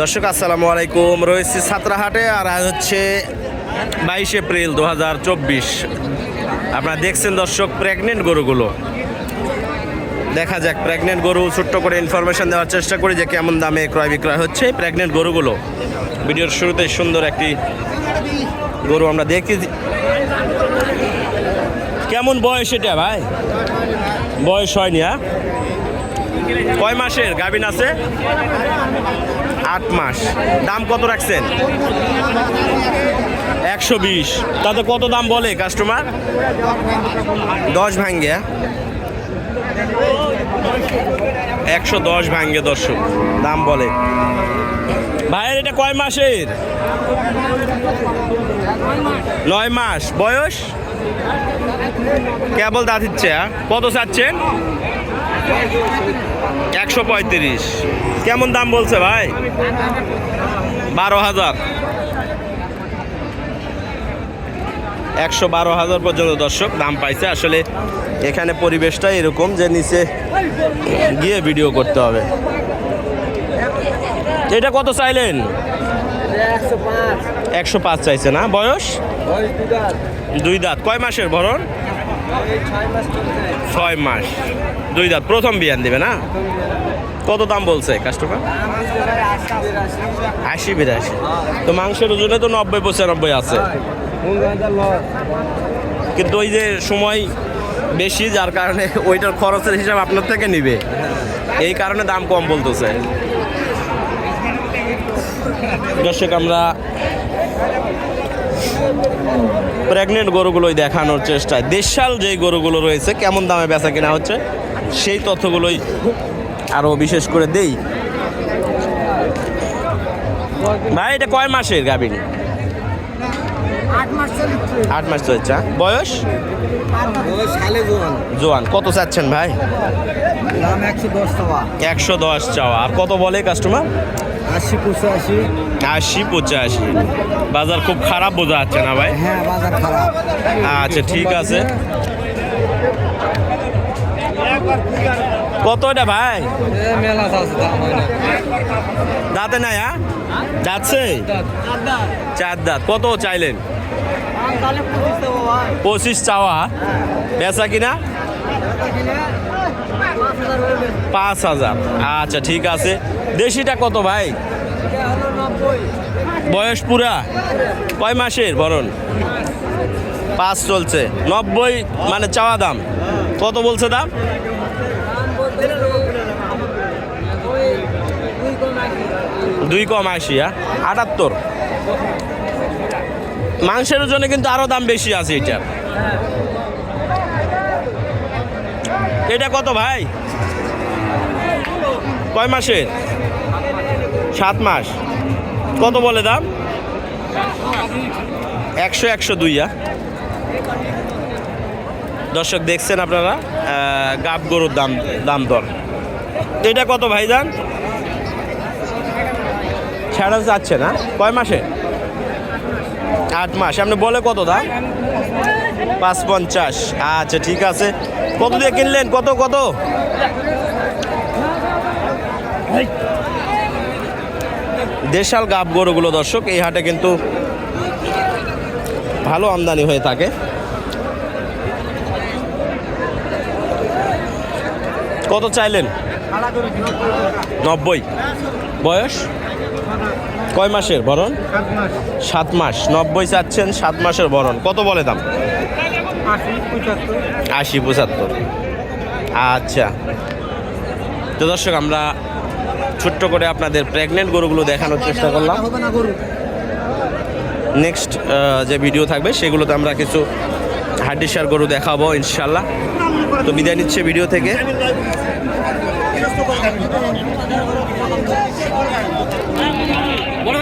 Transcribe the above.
দর্শক, আসসালামু আলাইকুম। রয়েছি সাতরাহাটে আর আজ হচ্ছে বাইশ এপ্রিল দু হাজার চব্বিশ। আপনারা দেখছেন দর্শক প্রেগনেন্ট গরুগুলো। দেখা যাক প্রেগনেন্ট গরু, ছোট্ট করে ইনফরমেশন দেওয়ার চেষ্টা করি যে কেমন দামে ক্রয় বিক্রয় হচ্ছে প্রেগনেন্ট গরুগুলো। ভিডিওর শুরুতে সুন্দর একটি গরু আমরা দেখি কেমন বয়স এটা ভাই? বয়স হয়নি হ্যাঁ? কয় মাসের? গাভিন আছে? আট মাস। দাম কত রাখছেন? একশো বিশ। তাতে কত দাম বলে কাস্টমার দশ ভাঙ্গে। একশো দশ ভাঙ্গে দর্শক, দাম বলে। ভাইয়ের এটা কয় মাসের? নয় মাস। বয়স? কেবল দাঁত দিচ্ছে? কত চাচ্ছেন? একশো পঁয়ত্রিশ। কেমন দাম বলছে ভাই? বারো হাজার। একশো বারো হাজার পর্যন্ত দর্শক, দাম পাইছে। আসলে এখানে পরিবেশটা এরকম যে নিচে গিয়ে ভিডিও করতে হবে। এটা কত চাইলেন? একশো পাঁচ চাইছে না? বয়স? দুই দাঁত। কয় মাসের ভরণ? ছয় মাস। দুই দাঁত। প্রথম বিয়ান দিবে না? কত দাম বলছে কাস্টমার আশি, বিরাশি। তো মাংসের ওজনে তো নব্বই, পঁচানব্বই আছে। কিন্তু ওই যে সময় বেশি, যার কারণে ওইটার খরচের হিসাব আপনার থেকে নিবে। এই কারণে দাম কম বলতেছে। দর্শক, আমরা প্রেগনেন্ট গরুগুলোই দেখানোর চেষ্টায়। দেশাল যেই গরুগুলো রয়েছে কেমন দামে বেচা কেনা হচ্ছে সেই তথ্যগুলোই আরও বিশেষ করে দেই। ভাই এটা কয় মাসের গাভিন? আট মাস চলছে আট মাস চলছে? বয়স? জোয়ান। কত চাচ্ছেন ভাই? একশো দশ চাওয়া। আর কত বলে কাস্টমার? আশি পঁচাশি। আশি পঁচাশি। বাজার খুব খারাপ বোঝা যাচ্ছে না ভাই? হ্যাঁ বাজার খারাপ। আচ্ছা ঠিক আছে। কত এটা ভাই? মেলা আছে দাম না। দাঁতে নাই হ্যাঁ? যাচ্ছে? চার দাঁত। কত চাইলেন? পঁচিশ পঁচিশ চাওয়া। বেচা কিনা? পাঁচ হাজার। আচ্ছা ঠিক আছে। দেশিটা কত ভাই? বয়স পুরা? কয় মাসের বরণ? পাঁচ চলছে। নব্বই মানে চাওয়া দাম। কত বলছে দাম? দুই কম আশি হ্যাঁ? আটাত্তর। মাংসের জন্য কিন্তু আরও দাম বেশি আছে এটা এটা কত ভাই? কয় মাসের সাত মাস। কত বলে দাম? একশো একশো দুই হ্যাঁ দর্শক, দেখছেন আপনারা? গাব গরুর দাম দাম দর। এটা কত ভাই দাম ছাড়া যাচ্ছে না। কয় মাসে? আট মাস। আপনি বলে কত দাম? পাঁচ পঞ্চাশ আচ্ছা ঠিক আছে। কত দিয়ে কিনলেন? কত কত? দেশাল গাব গরুগুলো দর্শক, এই হাটে কিন্তু ভালো আমদানি হয়ে থাকে। কত চাইলেন? নব্বই। বয়স? কয় মাসের বরণ? সাত মাস। নব্বই চাচ্ছেন, সাত মাসের বরণ। কত বলে দাম? আশি পঁচাত্তর। আচ্ছা। তো দর্শক, আমরা ছোট্ট করে আপনাদের প্রেগনেন্ট গরুগুলো দেখানোর চেষ্টা করলাম। নেক্সট যে ভিডিও থাকবে, সেগুলোতে আমরা কিছু হাড্ডিসার গরু দেখাবো ইনশাল্লাহ তো বিদায় নিচ্ছে ভিডিও থেকে।